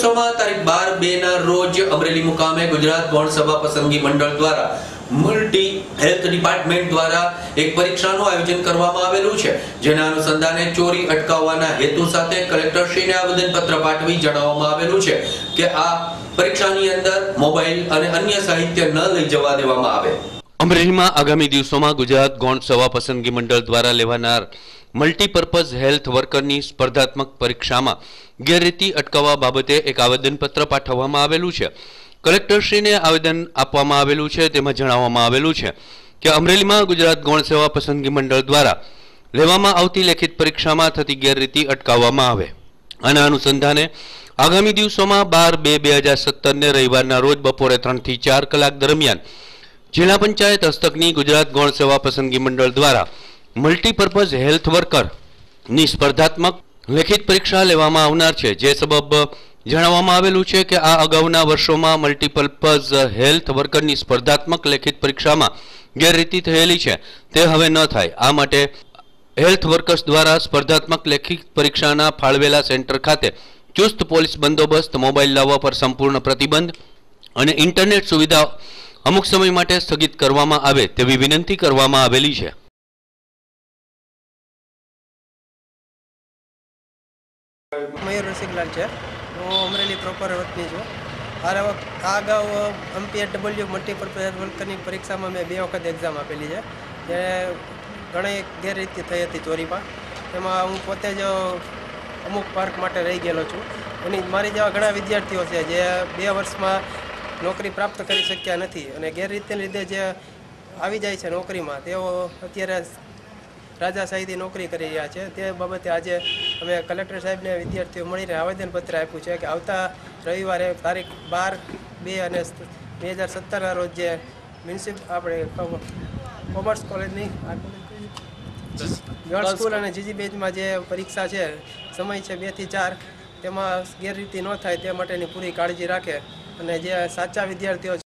દિવસોમાં તારીખ બાર બે ના રોજ અમરેલી મુકામે ગુજરાત ગૌણ સભા પસંદગી મંડળ દ્વારા મલ્ટી હેલ્થ ડિપાર્ટમેન્ટ દ્વારા એક પરીક્ષાનું આયોજન કરવામાં આવેલું છે, જેના અનુસંધાને ચોરી અટકાવવાના હેતુ સાથે કલેક્ટરશ્રીને આવેદનપત્ર પાઠવી જણાવવામાં આવેલું છે કે આ પરીક્ષાની અંદર મોબાઈલ અને અન્ય સાહિત્ય ન લઈ જવા દેવામાં આવે. અમરેલીમાં આગામી દિવસોમાં ગુજરાત ગૌણ સભા પસંદગી મંડળ દ્વારા લેવાનાર મલ્ટીપર્પઝ હેલ્થ વર્કરની સ્પર્ધાત્મક પરીક્ષામાં ગેરરીતિ અટકાવવા બાબતે એક આવેદનપત્ર પાઠવવામાં આવેલું છે. કલેક્ટરશ્રીને આવેદન આપવામાં આવેલું છે, તેમાં જણાવવામાં આવેલું છે કે અમરેલીમાં ગુજરાત ગૌણ સેવા પસંદગી મંડળ દ્વારા લેવામાં આવતી લેખિત પરીક્ષામાં થતી ગેરરીતિ અટકાવવામાં આવે. આના અનુસંધાને આગામી દિવસોમાં બાર બે બે હજાર સત્તરને રવિવારના રોજ બપોરે ત્રણથી ચાર કલાક દરમિયાન જિલ્લા પંચાયત હસ્તકની ગુજરાત ગૌણ સેવા પસંદગી મંડળ દ્વારા મલ્ટીપર્પઝ હેલ્થ વર્કરની સ્પર્ધાત્મક લેખિત પરીક્ષા લેવામાં આવનાર છે. જે સબબ જણાવવામાં આવેલું છે કે આ અગાઉના વર્ષોમાં મલ્ટીપર્પઝ હેલ્થ વર્કરની સ્પર્ધાત્મક લેખિત પરીક્ષામાં ગેરરીતિ થયેલી છે. તે હવે ન થાય. આ માટે હેલ્થ વર્કર્સ દ્વારા સ્પર્ધાત્મક લેખિત પરીક્ષાના ફાળવેલા સેન્ટર ખાતે ચુસ્ત પોલીસ બંદોબસ્ત, મોબાઈલ લાવવા પર સંપૂર્ણ પ્રતિબંધ અને ઇન્ટરનેટ સુવિધા અમુક સમય માટે સ્થગિત કરવામાં આવે તેવી વિનંતી કરવામાં આવેલી છે. મયુર રસિકલાલ છે. હું અમરેલી પ્રોપર વતની છું. વખત આ અગાઉ એમપીએ ડબલ્યુ મલ્ટીપર્પઝ વર્કરની પરીક્ષામાં મેં બે વખત એક્ઝામ આપેલી છે. જે ઘણી ગેરરીતિ થઈ હતી ચોરીમાં. એમાં હું પોતે જ અમુક પાર્ક માટે રહી ગયેલો છું. એની મારી જેવા ઘણા વિદ્યાર્થીઓ છે જે બે વર્ષમાં નોકરી પ્રાપ્ત કરી શક્યા નથી. અને ગેરરીતિને લીધે જે આવી જાય છે નોકરીમાં, તેઓ અત્યારે રાજાશાહીથી નોકરી કરી રહ્યા છે. તે બાબતે આજે અમે કલેક્ટર સાહેબને વિદ્યાર્થીઓ મળીને આવેદનપત્ર આપ્યું છે કે આવતા રવિવારે તારીખ બાર બે અને બે હજાર સત્તરના રોજ જે મ્યુનિસિપ આપણે કોમર્સ કોલેજની ગર્લ્સ સ્કૂલ અને જીજી બેચમાં જે પરીક્ષા છે સમય છે બેથી ચાર તેમાં ગેરરીતિ ન થાય તે માટેની પૂરી કાળજી રાખે અને જે સાચા વિદ્યાર્થીઓ